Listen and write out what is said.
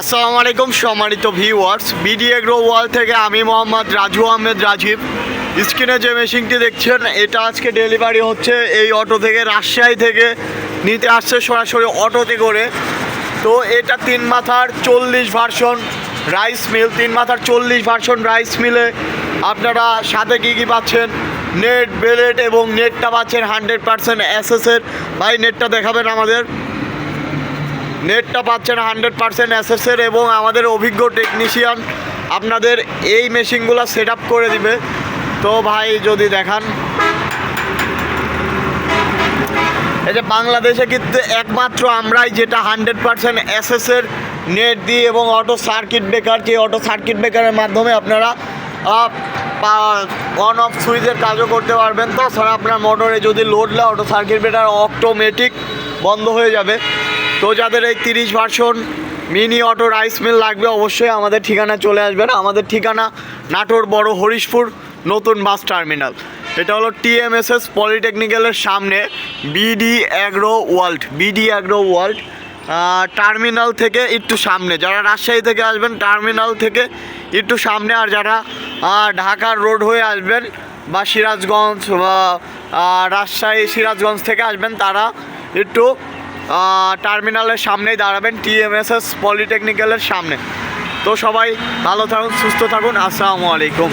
আসসালামু আলাইকুম সম্মানিত ভিউয়ার্স বিডি এগ্রো ওয়াল থেকে আমি মোহাম্মদ রাজু আহমেদ রাজীব। স্ক্রিনে যে মেশিনটি দেখছেন, এটা আজকে ডেলিভারি হচ্ছে এই অটো থেকে, রাজশাহী থেকে। নিতে আসছে সরাসরি অটোতে করে। তো এটা তিন মাথার চল্লিশ ভার্সন রাইস মিল তিন মাথার চল্লিশ ভার্সন রাইস মিলে আপনারা সাথে কী কী পাচ্ছেন? নেট বেলেট এবং নেটটা পাচ্ছেন হান্ড্রেড পার্সেন্ট এসএসের ভাই নেটটা দেখাবেন আমাদের। নেটটা পাচ্ছেন হান্ড্রেড পার্সেন্ট অ্যাসেসের এবং আমাদের অভিজ্ঞ টেকনিশিয়ান আপনাদের এই মেশিনগুলো সেট করে দিবে। তো ভাই, যদি দেখান। এই যে বাংলাদেশে কিন্তু একমাত্র আমরাই যেটা হান্ড্রেড পার্সেন্ট এসএসের নেট দিয়ে এবং অটো সার্কিট ব্রেকার, যে অটো সার্কিট ব্রেকারের মাধ্যমে আপনারা অন অফ সুইচের কাজও করতে পারবেন। তাছাড়া আপনার মোটরে যদি লোড নেয় অটো সার্কিট ব্রেকার অটোমেটিক বন্ধ হয়ে যাবে। তো যাদের এই তিরিশ version mini auto rice mill লাগবে, অবশ্যই আমাদের ঠিকানা চলে আসবেন। আমাদের ঠিকানা নাটোর বড় হরিশপুর, নতুন বাস টার্মিনাল। এটা হলো টিএমএসএস পলিটেকনিক্যালের সামনে, BD Agro World, BD Agro World. Terminal থেকে একটু সামনে, যারা রাজশাহী থেকে আসবেন, টার্মিনাল থেকে একটু সামনে, আর যারা ঢাকার রোড হয়ে আসবেন বা সিরাজগঞ্জ বা রাজশাহী, সিরাজগঞ্জ থেকে আসবেন, তারা একটু টার্মিনালের সামনেই দাঁড়াবেন টিএমএসএস পলিটেকনিক্যালের সামনে। তো সবাই ভালো থাকুন সুস্থ থাকুন আসসালামু আলাইকুম।